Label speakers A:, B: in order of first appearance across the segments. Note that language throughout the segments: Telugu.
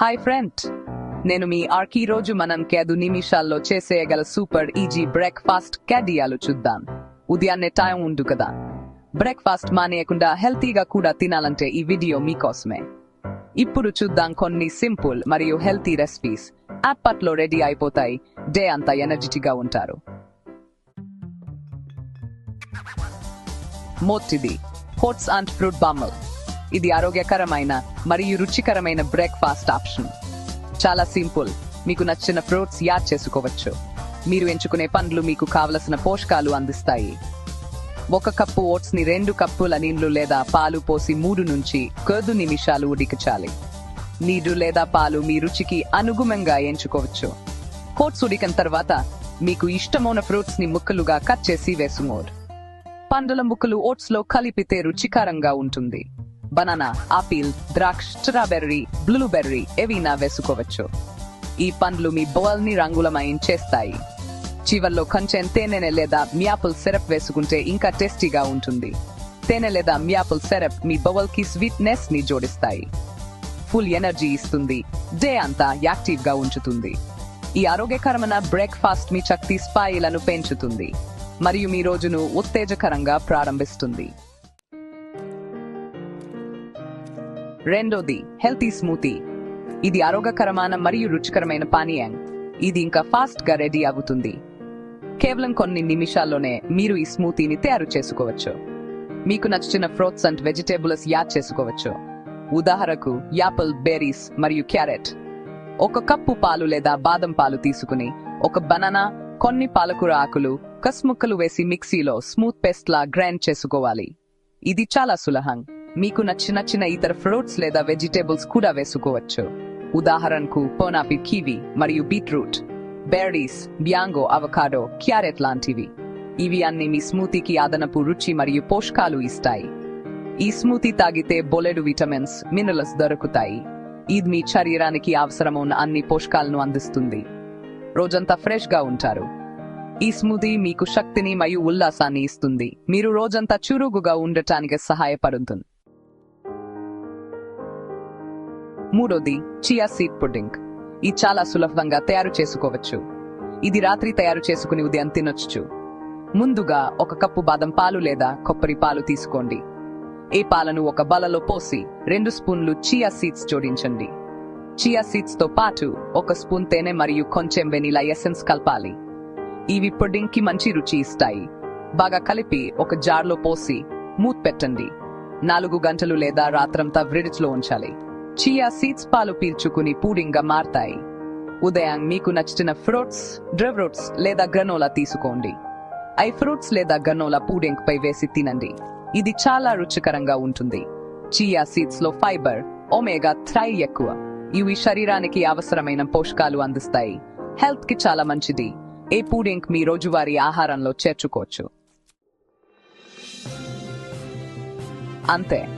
A: హాయ్ ఫ్రెండ్ నేను మీ ఆర్కి రోజు మనం కేదు నిమిషాల్లో చేసేయగల సూపర్ ఈజీ బ్రేక్ఫాస్ట్ క్యాడియాలు చూద్దాం. ఉదయాన్నే టైం ఉండు కదా. బ్రేక్ఫాస్ట్ మానేయకుండా హెల్తీగా కూడా తినాలంటే ఈ వీడియో మీకోసమే. ఇప్పుడు చూద్దాం కొన్ని సింపుల్ మరియు హెల్తీ రెసిపీస్. అప్పట్లో రెడీ అయిపోతాయి. డే అంతా ఎనర్జెటిక్గా ఉంటారు. మొత్తిది హోట్స్ అండ్ ఫ్రూట్ బామ్మల్ ఇది ఆరోగ్యకరమైన మరియు రుచికరమైన బ్రేక్ఫాస్ట్ ఆప్షన్ చాలా సింపుల్. మీకు నచ్చిన ఫ్రూట్స్ యాడ్ చేసుకోవచ్చు. మీరు ఎంచుకునే పండ్లు మీకు కావలసిన పోషకాలు అందిస్తాయి. ఒక కప్పు ఓట్స్ని రెండు కప్పుల నీళ్ళు లేదా పాలు పోసి మూడు నుంచి కొద్ది నిమిషాలు ఉడికించాలి. నీరు లేదా పాలు మీ రుచికి అనుగుణంగా ఎంచుకోవచ్చు. ఓట్స్ ఉడికిన తర్వాత మీకు ఇష్టమైన ఫ్రూట్స్ని ముక్కలుగా కట్ చేసి వేసుమోర్. పండుల ముక్కలు ఓట్స్లో కలిపితే రుచికరంగా ఉంటుంది. బనానా ఆపిల్ ద్రాక్ష స్ట్రాబెర్రీ బ్లూబెర్రీ ఏవైనా వేసుకోవచ్చు. ఈ పండ్లు మీ బౌల్ని రంగులమయం చేస్తాయి. చివర్లో కొంచెం తేనె లేదా మ్యాపుల్ సిరప్ వేసుకుంటే ఇంకా టేస్టీగా ఉంటుంది. తేనె లేదా మ్యాపుల్ సిరప్ మీ బౌల్కి స్వీట్నెస్ని జోడిస్తాయి. ఫుల్ ఎనర్జీ ఇస్తుంది. డే అంతా యాక్టివ్గా ఉంచుతుంది. ఈ ఆరోగ్యకరమైన బ్రేక్ఫాస్ట్ మీ శక్తి స్థాయిలను పెంచుతుంది. మరియు మీ రోజును ఉత్తేజకరంగా ప్రారంభిస్తుంది. రెండోది హెల్తీ స్మూతీ ఇది ఆరోగ్యకరమైన మరియు రుచికరమైన పానీయం. ఇది ఇంకా ఫాస్ట్గా రెడీ అవుతుంది. కేవలం కొన్ని నిమిషాల్లోనే మీరు ఈ స్మూతీని తయారు చేసుకోవచ్చు. మీకు నచ్చిన ఫ్రూట్స్ అండ్ వెజిటేబుల్స్ యాడ్ చేసుకోవచ్చు. ఉదాహరణకు యాపిల్ బెర్రీస్ మరియు క్యారెట్. ఒక కప్పు పాలు లేదా బాదం పాలు తీసుకుని ఒక బనానా కొన్ని పాలకూర ఆకులు కస్ముక్కలు వేసి మిక్సీలో స్మూత్ పేస్ట్ లా గ్రైండ్ చేసుకోవాలి. ఇది చాలా సులభం. మీకు నచ్చిన చిన్న ఇతర ఫ్రూట్స్ లేదా వెజిటేబుల్స్ కూడా వేసుకోవచ్చు. ఉదాహరణకు పోనాపి కివి మరియు beetroot berries mango avocado carrot లాంటివి. ఇవి అన్ని మీ స్మూతీకి అదనపు రుచి మరియు పోషకాలు ఇస్తాయి. ఈ స్మూతీ తాగితే బొలెడు విటమిన్స్ మినరల్స్ దొరుకుతాయి. ఇది మీ శరీరానికి అవసరమున్న అన్ని పోషకాలను అందిస్తుంది. రోజంతా ఫ్రెష్గా ఉంటారు. ఈ స్మూతి మీకు శక్తిని మరియు ఉల్లాసాన్ని ఇస్తుంది. మీరు రోజంతా చురుకుగా ఉండటానికి సహాయపడుతుంది. మూడోది చియా సీడ్ పుడ్డింగ్ ఇది చాలా సులభంగా తయారు చేసుకోవచ్చు. ఇది రాత్రి తయారు చేసుకుని ఉదయం తినొచ్చు. ముందుగా ఒక కప్పు బాదం పాలు లేదా కొబ్బరి పాలు తీసుకోండి. ఈ పాలను ఒక బలలో పోసి రెండు స్పూన్లు చియా సీడ్స్ జోడించండి. చియా సీడ్స్తో పాటు ఒక స్పూన్ తేనె మరియు కొంచెం వెనిలా ఎసెన్స్ కలపాలి. ఇవి పుడ్డింగ్కి మంచి రుచి ఇస్తాయి. బాగా కలిపి ఒక జార్లో పోసి మూత్ పెట్టండి. నాలుగు గంటలు లేదా రాత్రంతా ఫ్రిడ్జ్లో ఉంచాలి. చియా సీడ్స్ పాలు పీల్చుకుని పూడింగ్గా మారతాయి. ఉదయం మీకు నచ్చిన ఫ్రూట్స్ డ్రై ఫ్రూట్స్ లేదా గ్రనోలా తీసుకోండి. ఐ ఫ్రూట్స్ లేదా గ్రనోలా పూడింగ్ పై వేసి తినండి. ఇది చాలా రుచికరంగా ఉంటుంది. చియా సీడ్స్లో ఫైబర్ ఒమేగా థ్రై ఎక్కువ. ఇవి శరీరానికి అవసరమైన పోషకాలు అందిస్తాయి. హెల్త్కి చాలా మంచిది. ఏ పూడింగ్ మీ రోజువారీ ఆహారంలో చేర్చుకోవచ్చు. అంతే.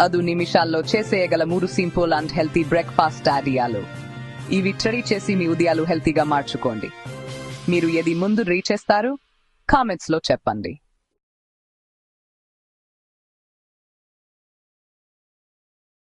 A: అదు నిమిషాల్లో చేసేయగల మూడు సింపుల్ అండ్ హెల్తీ బ్రేక్ఫాస్ట్ ఐడియాలు ఇవి ట్రై చేసి మీ ఉదయాలు హెల్తీగా మార్చుకోండి. మీరు ఏది ముందు రీచ్ చేస్తారు కామెంట్స్లో చెప్పండి.